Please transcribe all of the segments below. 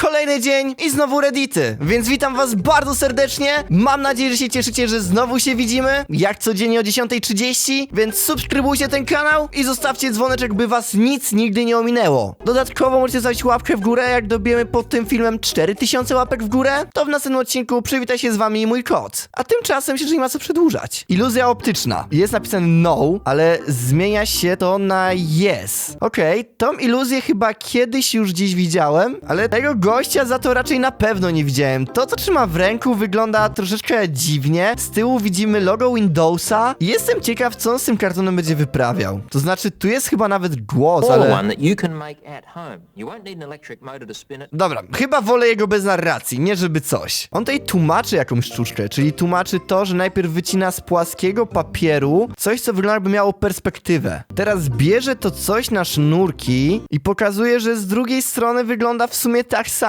Kolejny dzień i znowu Reddity, więc witam was bardzo serdecznie. Mam nadzieję, że się cieszycie, że znowu się widzimy, jak codziennie o 10.30, więc subskrybujcie ten kanał i zostawcie dzwoneczek, by was nic nigdy nie ominęło. Dodatkowo możecie zostawić łapkę w górę, jak dobijemy pod tym filmem 4000 łapek w górę, to w następnym odcinku przywita się z wami mój kot. A tymczasem się, że nie ma co przedłużać. Iluzja optyczna. Jest napisane no, ale zmienia się to na yes. Okej, tą iluzję chyba kiedyś już gdzieś widziałem, ale tego gościa za to raczej na pewno nie widziałem. To, co trzyma w ręku, wygląda troszeczkę dziwnie. Z tyłu widzimy logo Windowsa. i Jestem ciekaw, co on z tym kartonem będzie wyprawiał. To znaczy, tu jest chyba nawet głos, ale... Dobra, chyba wolę jego bez narracji, nie żeby coś. On tutaj tłumaczy jakąś sztuczkę, czyli tłumaczy to, że najpierw wycina z płaskiego papieru coś, co wygląda jakby miało perspektywę. Teraz bierze to coś na sznurki i pokazuje, że z drugiej strony wygląda w sumie tak samo.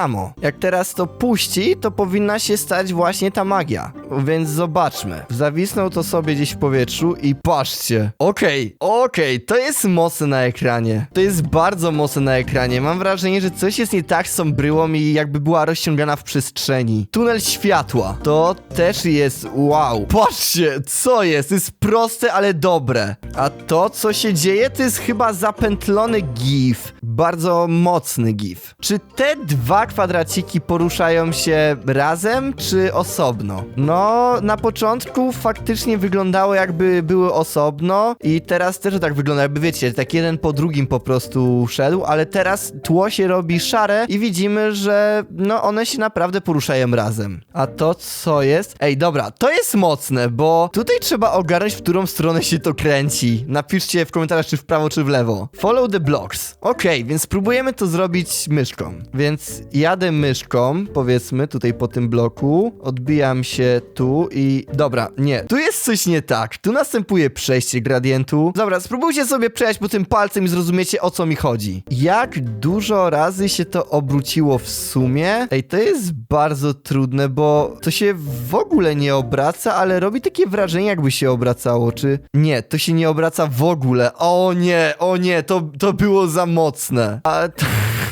Jak teraz to puści, to powinna się stać właśnie ta magia. Więc zobaczmy. Zawisnął to sobie gdzieś w powietrzu i patrzcie. Okej, okej, to jest mocne na ekranie. To jest bardzo mocne na ekranie. Mam wrażenie, że coś jest nie tak z tą bryłą i jakby była rozciągana w przestrzeni. Tunel światła. To też jest wow. Patrzcie, co jest? Jest proste, ale dobre. A to, co się dzieje, to jest chyba zapętlony gif. Bardzo mocny gif. Czy te dwa kwadraciki poruszają się razem, czy osobno? No, na początku faktycznie wyglądało jakby były osobno i teraz też tak wygląda, jakby wiecie, tak jeden po drugim po prostu szedł, ale teraz tło się robi szare i widzimy, że no one się naprawdę poruszają razem. A to co jest? Ej, dobra, to jest mocne, bo tutaj trzeba ogarnąć, w którą stronę się to kręci. Napiszcie w komentarzach, czy w prawo, czy w lewo. Follow the blocks. Okej, więc spróbujemy to zrobić myszką. Więc jadę myszką, powiedzmy, tutaj po tym bloku, odbijam się tu i... Dobra, nie, tu jest coś nie tak. Tu następuje przejście gradientu. Dobra, spróbujcie sobie przejść po tym palcem i zrozumiecie, o co mi chodzi. Jak dużo razy się to obróciło w sumie? Ej, to jest bardzo trudne, bo to się w ogóle nie obraca, ale robi takie wrażenie, jakby się obracało. Czy nie, to się nie obraca w ogóle. O nie, o nie, to, to było za mocne. A to,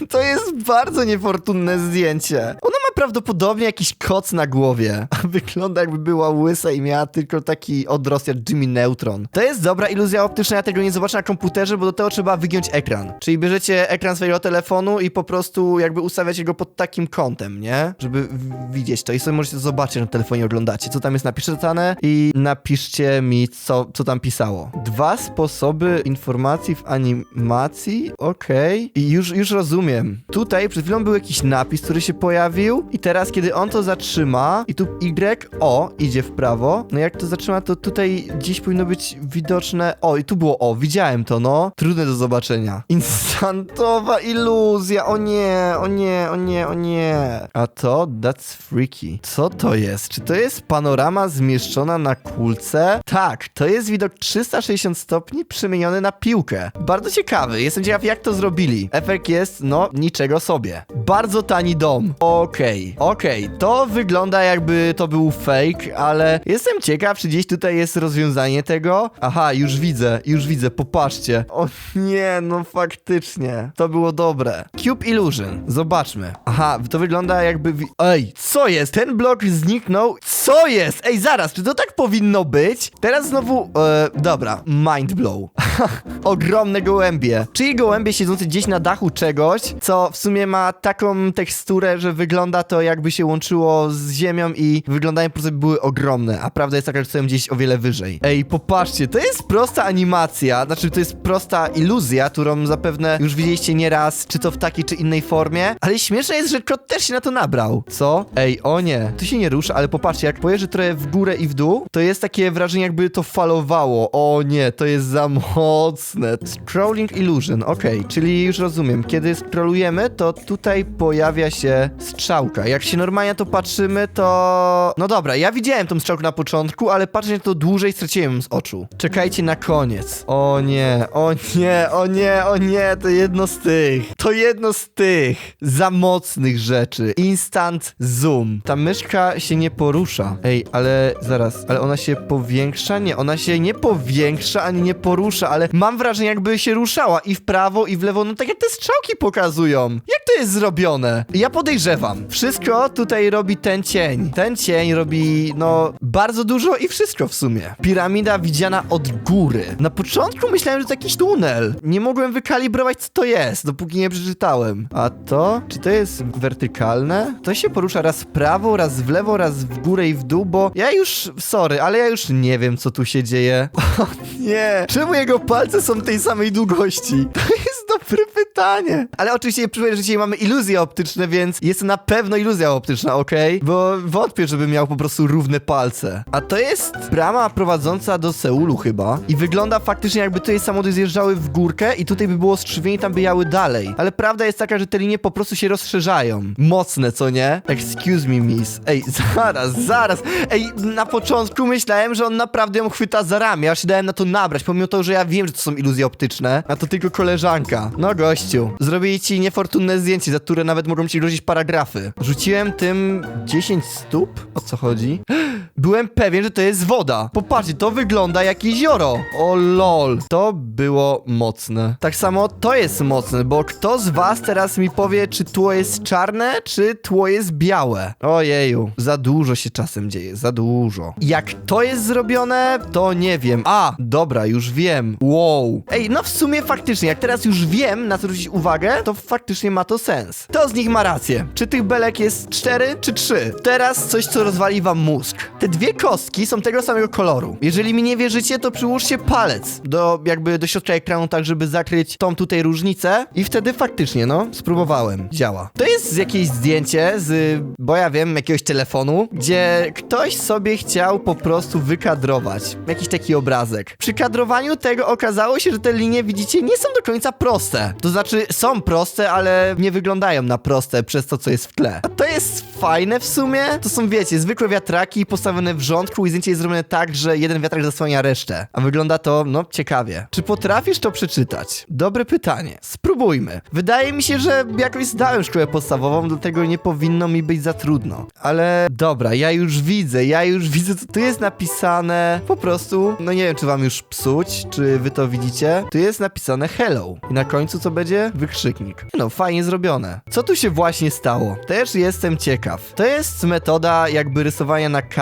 to jest bardzo niefortunne zdjęcie. Ona prawdopodobnie jakiś koc na głowie, wygląda jakby była łysa i miała tylko taki odrost jak Jimmy Neutron. To jest dobra iluzja optyczna, ja tego nie zobaczę na komputerze, bo do tego trzeba wygiąć ekran. Czyli bierzecie ekran swojego telefonu i po prostu jakby ustawiacie go pod takim kątem, nie? Żeby widzieć to i sobie możecie zobaczyć na telefonie oglądacie, co tam jest napisane i napiszcie mi, co, co tam pisało. Dwa sposoby informacji w animacji, okej. I już, już rozumiem. Tutaj przed chwilą był jakiś napis, który się pojawił i teraz, kiedy on to zatrzyma i tu Y, O idzie w prawo, no jak to zatrzyma, to tutaj gdzieś powinno być widoczne, o i tu było O, widziałem to, no. Trudne do zobaczenia. Instantowa iluzja, o nie, o nie, o nie, o nie. A to, that's freaky. Co to jest? Czy to jest panorama zmieszczona na kulce? Tak, to jest widok 360 stopni przemieniony na piłkę. Bardzo ciekawy, jestem ciekaw jak to zrobili. Efekt jest, no, niczego sobie. Bardzo tani dom. Okej, okej, to wygląda jakby to był fake, ale jestem ciekaw, czy gdzieś tutaj jest rozwiązanie tego. Aha, już widzę, już widzę, popatrzcie. O nie, no faktycznie, to było dobre. Cube Illusion, zobaczmy. Aha, to wygląda jakby... Ej, co jest? Ten blok zniknął? Co jest? Ej, zaraz, czy to tak powinno być? Teraz znowu... E, dobra, mind blow. Ogromne gołębie. Czyli gołębie siedzące gdzieś na dachu czegoś, co w sumie ma taką teksturę, że wygląda to jakby się łączyło z ziemią i wyglądają po prostu były ogromne, a prawda jest taka, że stoją gdzieś o wiele wyżej. Ej, popatrzcie, to jest prosta animacja, znaczy to jest prosta iluzja, którą zapewne już widzieliście nieraz, czy to w takiej, czy innej formie, ale śmieszne jest, że kot też się na to nabrał. Co? Ej, o nie, tu się nie rusza, ale popatrzcie, jak pojeżdżę trochę w górę i w dół, to jest takie wrażenie, jakby to falowało. O nie, to jest za mocne. Scrolling Illusion, okej, czyli już rozumiem. Kiedy scrollujemy, to tutaj pojawia się strzałka. Jak się normalnie to patrzymy, to... No dobra, ja widziałem tą strzałkę na początku, ale patrzę na to dłużej, straciłem z oczu. Czekajcie na koniec. O nie, o nie, o nie, o nie, to jedno z tych. To jedno z tych za mocnych rzeczy. Instant zoom. Ta myszka się nie porusza. Ej, ale zaraz, ale ona się powiększa? Nie, ona się nie powiększa, ani nie porusza, ale mam wrażenie, jakby się ruszała i w prawo, i w lewo, no tak jak te strzałki pokazują. Jak to jest zrobione? Ja podejrzewam. Wszystko tutaj robi ten cień. Ten cień robi, no, bardzo dużo i wszystko w sumie. Piramida widziana od góry. Na początku myślałem, że to jakiś tunel. Nie mogłem wykalibrować, co to jest, dopóki nie przeczytałem. A to? Czy to jest wertykalne? To się porusza raz w prawo, raz w lewo, raz w górę i w dół, bo ja już, sorry, ale ja już nie wiem, co tu się dzieje. O nie! Czemu jego palce są tej samej długości? To jest dobre pytanie. Ale oczywiście przypomnę, że dzisiaj mamy iluzje optyczne, więc jest to na pewno iluzja optyczna, okej? Bo wątpię, żeby miał po prostu równe palce. A to jest brama prowadząca do Seulu chyba. I wygląda faktycznie jakby tutaj samochody zjeżdżały w górkę i tutaj by było skrzywienie tam by jały dalej. Ale prawda jest taka, że te linie po prostu się rozszerzają. Mocne, co nie? Excuse me, miss. Ej, zaraz, zaraz. Ej, na początku myślałem, że on naprawdę ją chwyta za ramię, aż się dałem na to nabrać, pomimo to, że ja wiem, że to są iluzje optyczne, a to tylko koleżanka. No gościu, zrobili ci niefortunne zdjęcie, za które nawet mogą ci grozić paragrafy. Rzuciłem tym 10 stóp? O co chodzi? Byłem pewien, że to jest woda. Popatrzcie, to wygląda jak jezioro. O lol. To było mocne. Tak samo to jest mocne, bo kto z was teraz mi powie, czy tło jest czarne, czy tło jest białe? Ojeju, za dużo się czasem dzieje, za dużo. Jak to jest zrobione, to nie wiem. A, dobra, już wiem. Wow. Ej, no w sumie faktycznie, jak teraz już wiem, na co zwrócić uwagę, to faktycznie ma to sens. To z nich ma rację. Czy tych belek jest 4 czy 3? Teraz coś, co rozwali wam mózg. Te dwie kostki są tego samego koloru. Jeżeli mi nie wierzycie, to przyłóżcie palec do jakby do środka ekranu, tak żeby zakryć tą tutaj różnicę i wtedy faktycznie, no, spróbowałem. Działa. To jest jakieś zdjęcie z, bo ja wiem, jakiegoś telefonu, gdzie ktoś sobie chciał po prostu wykadrować jakiś taki obrazek. Przy kadrowaniu tego okazało się, że te linie, widzicie, nie są do końca proste. To znaczy, są proste, ale nie wyglądają na proste przez to, co jest w tle. A to jest fajne w sumie. To są, wiecie, zwykłe wiatraki postawione w rządku i zdjęcie jest zrobione tak, że jeden wiatrak zasłania resztę. A wygląda to, no, ciekawie. Czy potrafisz to przeczytać? Dobre pytanie. Spróbujmy. Wydaje mi się, że jakoś zdałem szkołę podstawową, dlatego nie powinno mi być za trudno. Ale dobra, ja już widzę, ja już widzę, co tu jest napisane. Po prostu, no nie wiem, czy wam już psuć, czy wy to widzicie. Tu jest napisane hello. I na końcu co będzie? Wykrzyknik. No, fajnie zrobione. Co tu się właśnie stało? Też jestem ciekaw. To jest metoda jakby rysowania na kartce,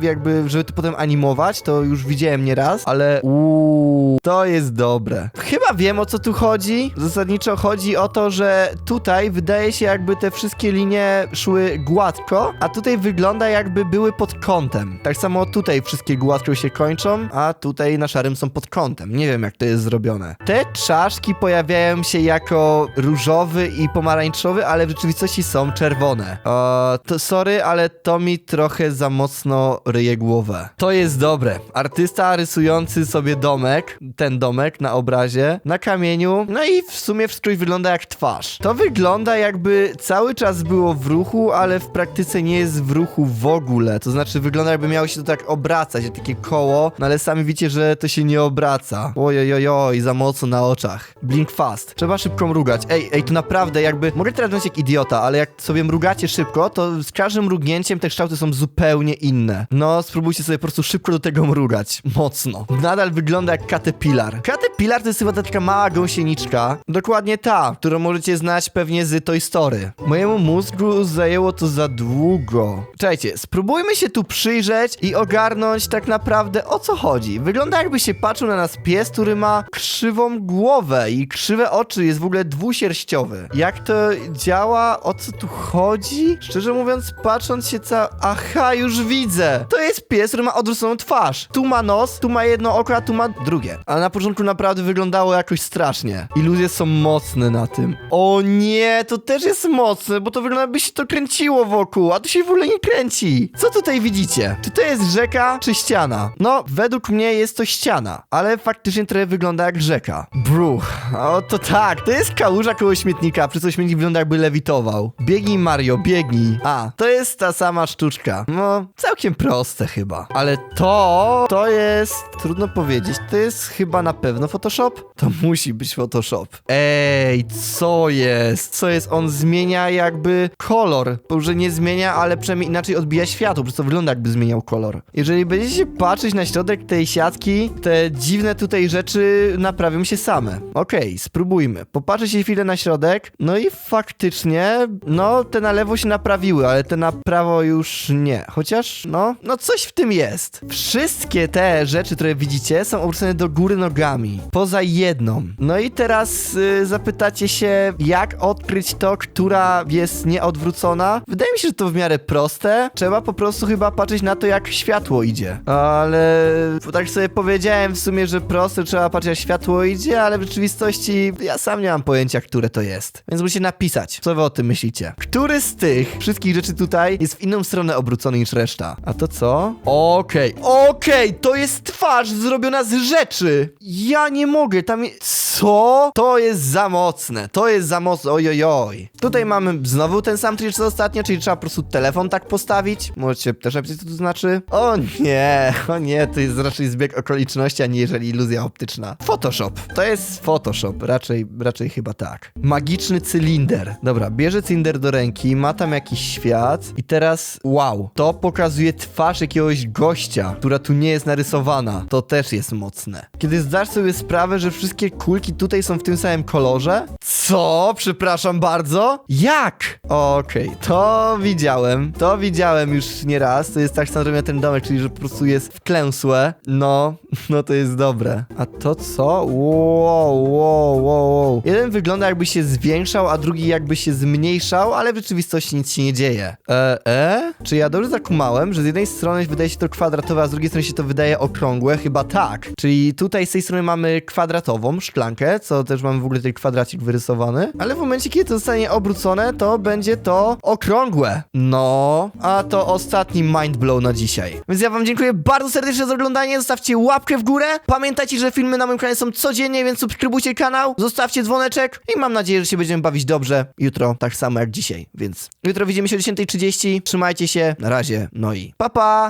jakby, żeby to potem animować, to już widziałem nieraz, ale uuu, to jest dobre. Chyba wiem o co tu chodzi. Zasadniczo chodzi o to, że tutaj wydaje się jakby te wszystkie linie szły gładko, a tutaj wygląda jakby były pod kątem. Tak samo tutaj wszystkie gładko się kończą, a tutaj na szarym są pod kątem. Nie wiem jak to jest zrobione. Te czaszki pojawiają się jako różowy i pomarańczowy, ale w rzeczywistości są czerwone. O, to sorry, ale to mi trochę za mocno ryje głowę. To jest dobre. Artysta rysujący sobie domek, ten domek na obrazie, na kamieniu, no i w sumie wszystko wygląda jak twarz. To wygląda jakby cały czas było w ruchu, ale w praktyce nie jest w ruchu w ogóle. To znaczy wygląda jakby miało się to tak obracać, jak takie koło, no ale sami widzicie, że to się nie obraca. Ojojojoj, za mocno na oczach. Blink fast. Trzeba szybko mrugać. Ej, ej, to naprawdę jakby... Mogę teraz jak idiota, ale jak sobie mrugacie szybko, to z każdym mrugnięciem te kształty są zupełnie inne. No, spróbujcie sobie po prostu szybko do tego mrugać. Mocno. Nadal wygląda jak Caterpillar. Caterpillar to jest chyba ta taka mała gąsieniczka. Dokładnie ta, którą możecie znać pewnie z Toy Story. Mojemu mózgu zajęło to za długo. Czekajcie, spróbujmy się tu przyjrzeć i ogarnąć tak naprawdę o co chodzi. Wygląda jakby się patrzył na nas pies, który ma krzywą głowę i krzywe oczy, jest w ogóle dwusierściowy. Jak to działa? O co tu chodzi? Szczerze mówiąc, patrząc się ca... Aha, już widzę! To jest pies, który ma odwróconą twarz. Tu ma nos, tu ma jedno oko, a tu ma drugie. Ale na początku naprawdę wyglądało jakoś strasznie. Iluzje są mocne na tym. O nie, to też jest mocne, bo to wygląda jakby się to kręciło wokół, a tu się w ogóle nie kręci. Co tutaj widzicie? Czy to jest rzeka, czy ściana? No, według mnie jest to ściana, ale faktycznie trochę wygląda jak rzeka. Bruch, o to tak, to jest kałuża koło śmietnika, przy co śmietnik wygląda jakby lewitował. Biegnij Mario, biegnij. A, to jest ta sama sztuczka. No, całkiem proste chyba. Ale to, to jest, trudno powiedzieć, to jest chyba na pewno Photoshop? To musi być Photoshop. Ej, co jest? Co jest? On zmienia jakby kolor. Może nie zmienia, ale przynajmniej inaczej odbija światło, przez co wygląda jakby zmieniał kolor. Jeżeli będziecie patrzeć na środek tej siatki, te dziwne tutaj rzeczy naprawią się same. Okej, spróbujmy. Popatrzę się chwilę na środek, no i faktycznie, no te na lewo się naprawiły, ale te na prawo już nie. Chociaż, no, no coś w tym jest. Wszystkie te rzeczy, które widzicie, są obrócone do góry nogami. Poza jedną. No i teraz y, zapytacie się, jak odkryć to, która jest nieodwrócona? Wydaje mi się, że to w miarę proste. Trzeba po prostu chyba patrzeć na to, jak światło idzie. Ale tak sobie powiedziałem w sumie, że proste, trzeba patrzeć, jak światło idzie, ale w rzeczywistości ja sam nie mam pojęcia, które to jest. Więc musicie napisać, co wy o tym myślicie. Który z tych wszystkich rzeczy tutaj jest w inną stronę obrócony niż reszta? A to co? Okej, okej, to jest twarz zrobiona z rzeczy. Ja nie mogę, tam. Co? To jest za mocne, to jest za mocne, ojojoj. Tutaj mamy znowu ten sam trik co ostatnio, czyli trzeba po prostu telefon tak postawić. Możecie też napisać, co to znaczy? O nie, o nie, to jest raczej zbieg okoliczności, a nie jeżeli iluzja optyczna. Photoshop, to jest Photoshop, raczej, raczej chyba tak. Magiczny cylinder. Dobra, bierze cylinder do ręki, ma tam jakiś świat i teraz, wow, to pokazuje twarz jakiegoś gościa, która tu nie jest narysowana. To też jest mocne. Kiedy zdasz sobie sprawę, że wszystkie kulki tutaj są w tym samym kolorze? Co? Przepraszam bardzo? Jak? Okej, to widziałem. To widziałem już nieraz. To jest tak samo ten domek, czyli że po prostu jest wklęsłe. No, no to jest dobre. A to co? Wow, wow, wow, wow. Jeden wygląda jakby się zwiększał, a drugi jakby się zmniejszał, ale w rzeczywistości nic się nie dzieje. E, e? Czy ja dobrze zakumałem, że z jednej strony wydaje się to kwadratowe, a z drugiej strony się to wydaje okrągłe? Chyba tak. Czyli tutaj z tej strony mamy kwadratową szklankę, co też mamy w ogóle tutaj kwadracik wyrysowany, ale w momencie, kiedy to zostanie obrócone, to będzie to okrągłe. No, a to ostatni mindblow na dzisiaj. Więc ja wam dziękuję bardzo serdecznie za oglądanie, zostawcie łapkę w górę. Pamiętajcie, że filmy na moim kanale są codziennie, więc subskrybujcie kanał, zostawcie dzwoneczek i mam nadzieję, że się będziemy bawić dobrze jutro, tak samo jak dzisiaj. Więc jutro widzimy się o 10.30, trzymajcie się, na razie, no i pa pa!